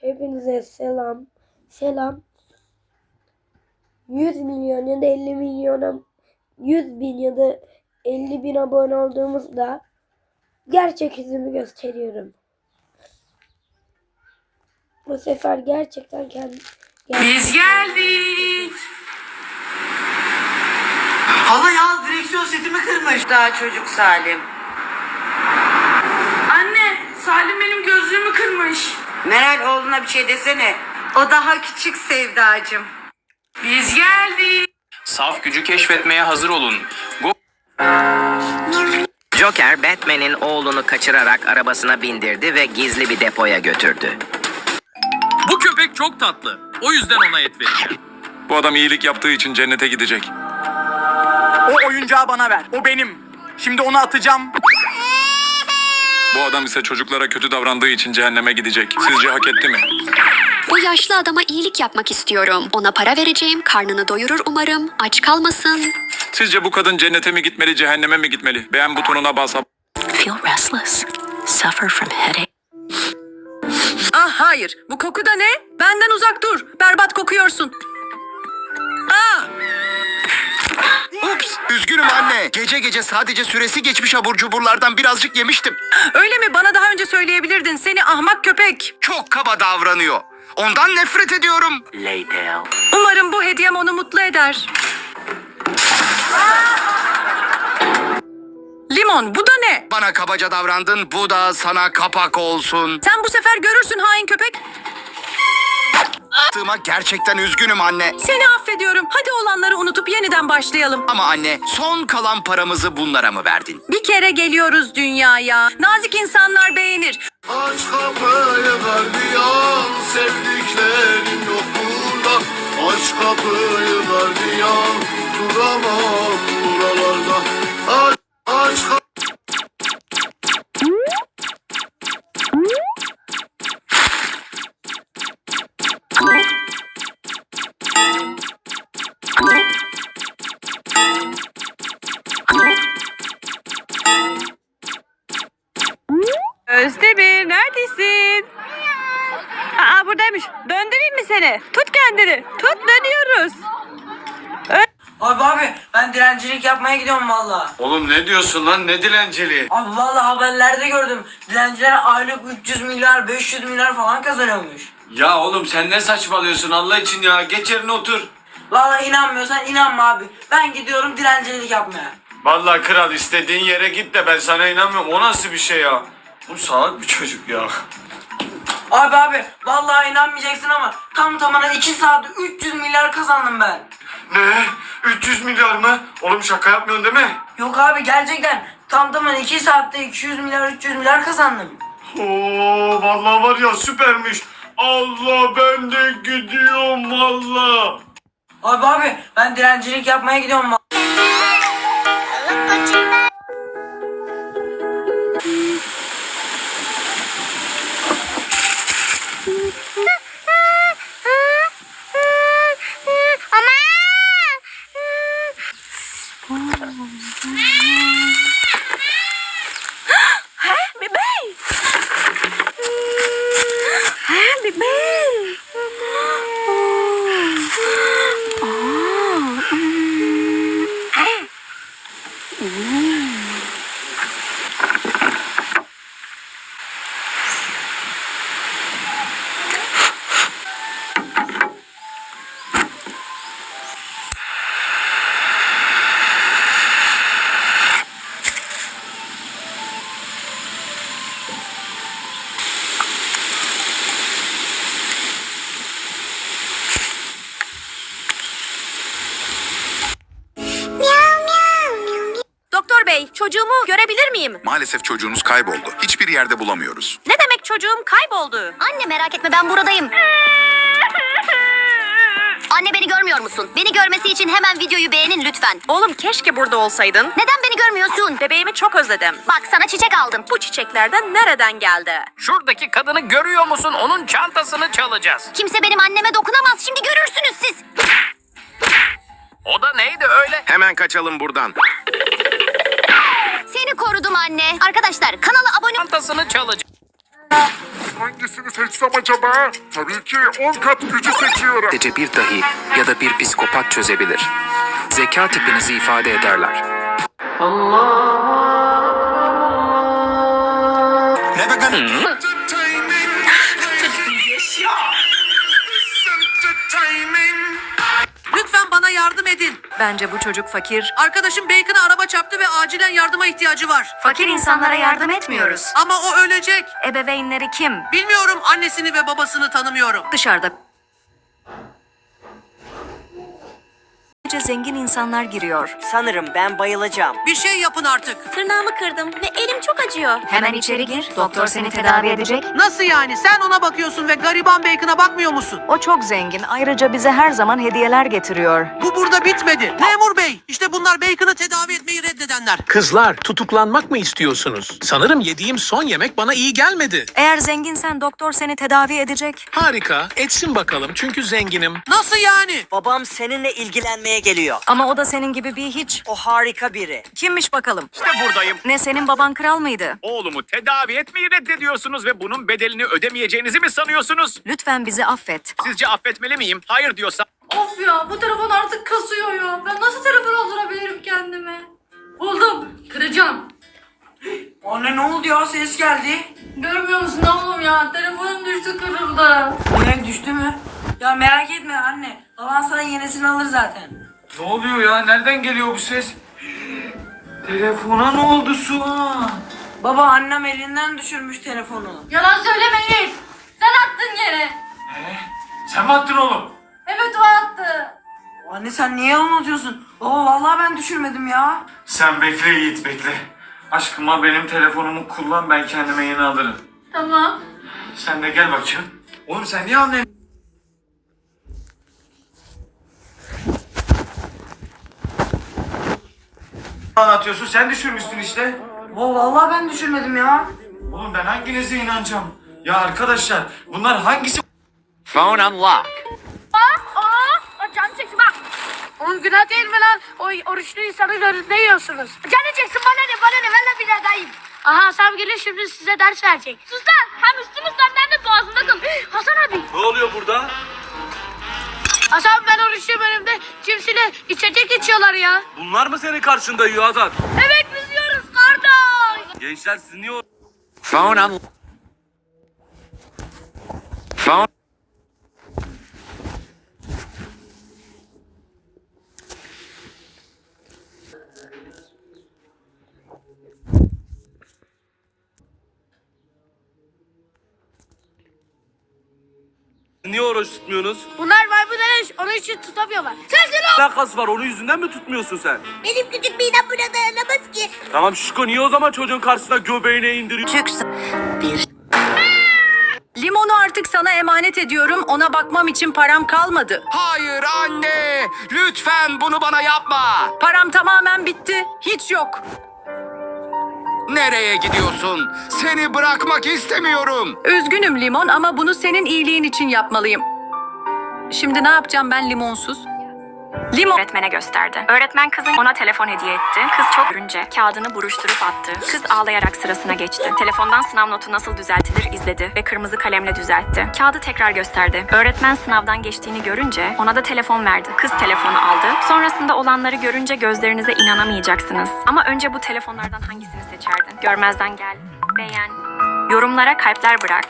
Hepinize selam. Selam. 100 milyon ya da 50 milyona 100 bin ya da 50 bin abone olduğumuzda gerçek yüzümü gösteriyorum. Bu sefer gerçekten kendi Biz geldik. Hala ya direksiyon setimi kırmış. Daha çocuk Salim. Anne, Salim benim gözlüğümü kırmış. Meral oğluna bir şey desene. O daha küçük Sevdacığım. Biz geldik. Saf gücü keşfetmeye hazır olun. Go Joker Batman'in oğlunu kaçırarak arabasına bindirdi ve gizli bir depoya götürdü. Bu köpek çok tatlı. O yüzden ona et vereceğim. Bu adam iyilik yaptığı için cennete gidecek. O oyuncağı bana ver. O benim. Şimdi onu atacağım. Bu adam ise çocuklara kötü davrandığı için cehenneme gidecek. Sizce hak etti mi? Bu yaşlı adama iyilik yapmak istiyorum. Ona para vereceğim, karnını doyurur umarım. Aç kalmasın. Sizce bu kadın cennete mi gitmeli, cehenneme mi gitmeli? Beğen butonuna basıp Feel restless. Suffer from headache. Ah hayır. Bu koku da ne? Benden uzak dur. Berbat kokuyorsun. Ah! Ups, üzgünüm anne. Gece gece sadece süresi geçmiş abur cuburlardan birazcık yemiştim. Öyle mi? Bana daha önce söyleyebilirdin. Seni ahmak köpek. Çok kaba davranıyor. Ondan nefret ediyorum. Later. Umarım bu hediyem onu mutlu eder. Limon bu da ne? Bana kabaca davrandın, bu da sana kapak olsun. Sen bu sefer görürsün hain köpek. Yaptığıma gerçekten üzgünüm anne. Seni affediyorum. Hadi olanları unutup yeniden başlayalım. Ama anne, son kalan paramızı bunlara mı verdin? Bir kere geliyoruz dünyaya. Nazik insanlar beğenir. Döndüreyim mi seni? Tut kendini. Tut dönüyoruz. Abi abi ben dilencilik yapmaya gidiyorum valla. Oğlum ne diyorsun lan ne dilenciliği? Abi valla haberlerde gördüm. Dilenciler aylık 300 milyar 500 milyar falan kazanıyormuş. Ya oğlum sen ne saçmalıyorsun Allah için ya geç yerine otur. Valla inanmıyorsan inanma abi. Ben gidiyorum dilencilik yapmaya. Vallahi kral istediğin yere git de ben sana inanmıyorum o nasıl bir şey ya? Bu salak bir çocuk ya. Abi abi vallahi inanmayacaksın ama tam tamına 2 saatte 300 milyar kazandım ben. Ne? 300 milyar mı? Oğlum şaka yapmıyorsun değil mi? Yok abi gerçekten tam tamına 2 saatte 200 milyar 300 milyar kazandım. Oo vallahi var ya süpermiş. Allah ben de gidiyorum valla. Abi abi ben dilencilik yapmaya gidiyorum. Miyim? Maalesef çocuğunuz kayboldu. Hiçbir yerde bulamıyoruz. Ne demek çocuğum kayboldu? Anne merak etme ben buradayım. Anne beni görmüyor musun? Beni görmesi için hemen videoyu beğenin lütfen. Oğlum keşke burada olsaydın. Neden beni görmüyorsun? Bebeğimi çok özledim. Bak sana çiçek aldım. Bu çiçeklerden nereden geldi? Şuradaki kadını görüyor musun? Onun çantasını çalacağız. Kimse benim anneme dokunamaz. Şimdi görürsünüz siz. O da neydi öyle? Hemen kaçalım buradan. Korudum anne. Arkadaşlar kanala abone Çantasını çalacağız. Hangisini seçsem acaba? Tabii ki 10 kat gücü seçiyorum. Sadece bir dahi ya da bir psikopat çözebilir. Zeka tipinizi ifade ederler. Ne be gani? Yardım edin. Bence bu çocuk fakir. Arkadaşım Bacon'a araba çarptı ve acilen yardıma ihtiyacı var. Fakir insanlara yardım etmiyoruz. Ama o ölecek. Ebeveynleri kim? Bilmiyorum annesini ve babasını tanımıyorum. Dışarıda. Sadece zengin insanlar giriyor. Sanırım ben bayılacağım. Bir şey yapın artık. Tırnağımı kırdım ve elim çok acıyor. Hemen içeri gir. Doktor seni tedavi edecek. Nasıl yani? Sen ona bakıyorsun ve gariban Bacon'a bakmıyor musun? O çok zengin. Ayrıca bize her zaman hediyeler getiriyor. Bu burada bitmedi. Memur bey, işte bunlar Bacon'ı tedavi etmeyi reddedenler. Kızlar tutuklanmak mı istiyorsunuz? Sanırım yediğim son yemek bana iyi gelmedi. Eğer zenginsen doktor seni tedavi edecek. Harika. Etsin bakalım çünkü zenginim. Nasıl yani? Babam seninle ilgilenmeye geliyor. Ama o da senin gibi bir hiç. O harika biri. Kimmiş bakalım? İşte buradayım. Ne senin baban kral mıydı? Oğlumu tedavi etmeyi reddediyorsunuz ve bunun bedelini ödemeyeceğinizi mi sanıyorsunuz? Lütfen bizi affet. Sizce affetmeli miyim? Hayır diyorsa Of ya bu telefon artık kasıyor ya. Ben nasıl telefon aldırabilirim kendime? Buldum. Kıracağım. Anne ne oldu ya ses geldi. Görmüyor musun oğlum ya? Telefonum düştü kırıldı. Ne düştü mü? Ya merak etme anne. Baban sana yenisini alır zaten. Ne oluyor ya? Nereden geliyor bu ses? Telefona ne oldu Suha? Baba annem elinden düşürmüş telefonu. Yalan söylemeyin. Sen attın yere. Sen mi attın oğlum? Evet o attı. Anne sen niye yalan atıyorsun? Baba vallahi ben düşürmedim ya. Sen bekle Yiğit bekle. Aşkıma benim telefonumu kullan ben kendime yeni alırım. Tamam. Sen de gel bakayım. Oğlum sen niye annen... anlatıyorsun? Sen düşürmüşsün işte. Baba vallahi ben düşürmedim ya. Oğlum ben hanginize inanacağım? Ya arkadaşlar bunlar hangisi Phone unlock. Aa, can çeksin bak. Oğlum günah değil mi lan? O oruçlu insanın önünde yiyorsunuz. Canı çeksin bana ne bana ne de bir adayım. Aha Hasan geliyor şimdi size ders verecek. Sus lan hem üstümüz senden de boğazında kal. Hasan abi. Ne oluyor burada? Hasan ben oruçluyum önümde cipsiyle içecek içiyorlar ya. Bunlar mı senin karşında yiyor Hasan? Evet biz yiyoruz kardeş. Gençler siz niye Phone unlock. Niye oruç tutmuyorsunuz? Bunlar maymun eleş onun için tutamıyorlar. Sensin o. alakası var onu yüzünden mi tutmuyorsun sen? Benim küçük midem buna dayanamaz ki. Tamam şişko niye o zaman çocuğun karşısına göbeğine indiriyor? Limonu artık sana emanet ediyorum. Ona bakmam için param kalmadı. Hayır anne. Lütfen bunu bana yapma. Param tamamen bitti. Hiç yok. Nereye gidiyorsun? Seni bırakmak istemiyorum. Üzgünüm Limon ama bunu senin iyiliğin için yapmalıyım. Şimdi ne yapacağım ben limonsuz? Limon. Öğretmene gösterdi. Öğretmen kızın ona telefon hediye etti. Kız çok görünce kağıdını buruşturup attı. Kız ağlayarak sırasına geçti. Telefondan sınav notu nasıl düzeltilir izledi ve kırmızı kalemle düzeltti. Kağıdı tekrar gösterdi. Öğretmen sınavdan geçtiğini görünce ona da telefon verdi. Kız telefonu aldı. Sonrasında olanları görünce gözlerinize inanamayacaksınız. Ama önce bu telefonlardan hangisini seçerdin? Görmezden gel, beğen, yorumlara kalpler bırak